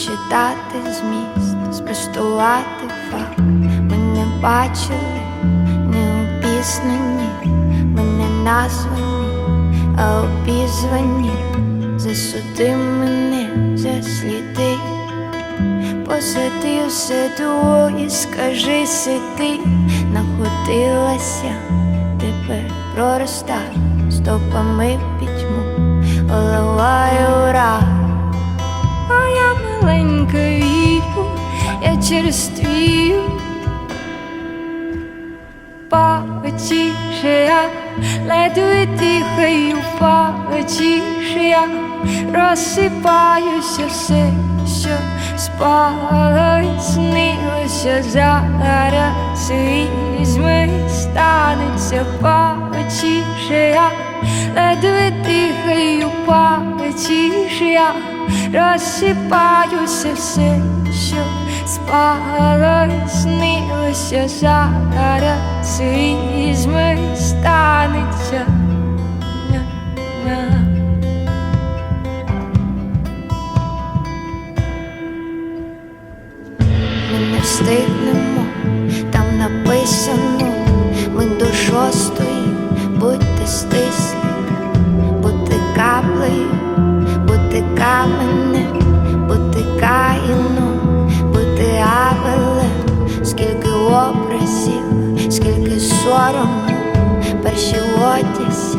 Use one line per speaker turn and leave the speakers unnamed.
прочитати зміст, спростувати факт. Ми не бачили, не опізнані, ми не названі, а обізвані. Засуди мене за сліди. Посади у саду і скажи сиди, находилася, тепер проростає стопами в Моя маленька я через твію Потішия, ледве дихаю, потішия, розсипаюся все, що спало і снилося зараз візьми, станеться потішия, ледве дихаю, потішия, розсипаюся все, що спало снилося зараз візьми, станеться. Ми не встигнемо, там написано, ми до шостої, будьте стислі, бути каїном, бути авелем, скільки образів, скільки сорому, перші одязі,